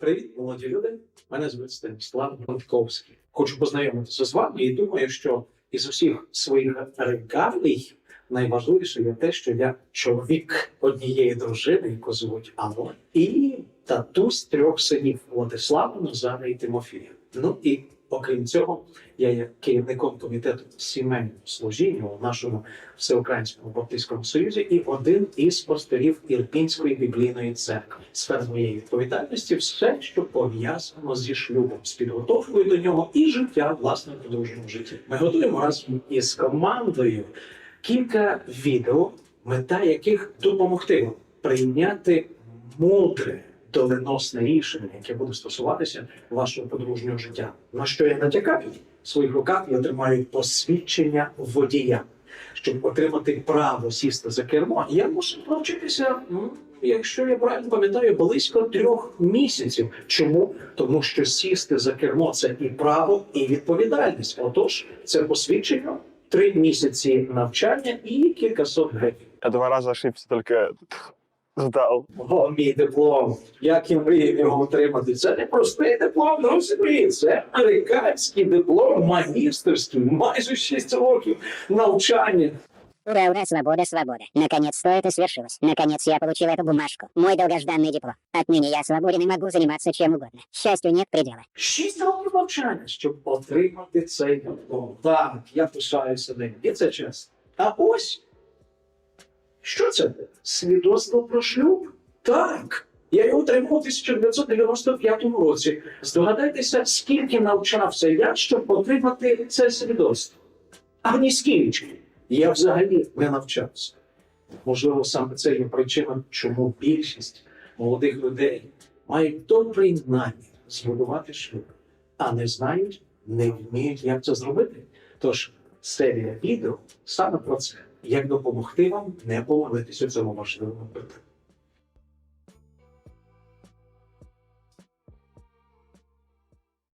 Привіт, молоді люди. Мене звуть Станіслав Гонтковський. Хочу познайомитися з вами і думаю, що із усіх своїх регалій найважливіше є те, що я чоловік однієї дружини, яку звуть Алло, і татусь трьох синів Владислава, Назара і Тимофія. Ну і окрім цього, я є керівником комітету сімейного служіння у нашому всеукраїнському баптистському союзі і один із пастирів Ірпінської біблійної церкви. Сфера моєї відповідальності все, що пов'язано зі шлюбом, з підготовкою до нього і життя власне в подружньому житті. Ми готуємо разом із командою кілька відео, мета яких допомогти прийняти мудре. Доленосне рішення, яке буде стосуватися вашого подружнього життя. На що я натякаю? В своїх руках я тримаю посвідчення водія. Щоб отримати право сісти за кермо, я мусив навчитися, якщо я правильно пам'ятаю, близько трьох місяців. Чому? Тому що сісти за кермо це і право, і відповідальність. Отож, це посвідчення, три місяці навчання і кількасот гривень. Я два раза ошибся, только сдал. О, мій диплом. Як я мрію його отримати? Це не простий диплом, друзі. Це американський диплом, магістерський, майже 6 років навчання. Ура, ура, свобода, свобода. Наконец-то это свершилось. Наконец я получил эту бумажку. Мой долгожданный диплом. Отныне я свободен и могу заниматься чем угодно. Счастью нет предела. Шість років навчання, щоб отримати цей диплом. Так, я пишаюся ним. І це чесно. А ось що це? Свідоцтво про шлюб? Так. Я його отримав у 1995 році. Здогадайтеся, скільки навчався я, щоб отримати це свідоцтво. А ні скільки. Я взагалі не навчався. Можливо, саме це є причина, чому більшість молодих людей мають добрий намір збудувати шлюб, а не знають, не вміють, як це зробити. Тож серія відео саме про це, як допомогти вам не помилитися у цьому важливому питанні.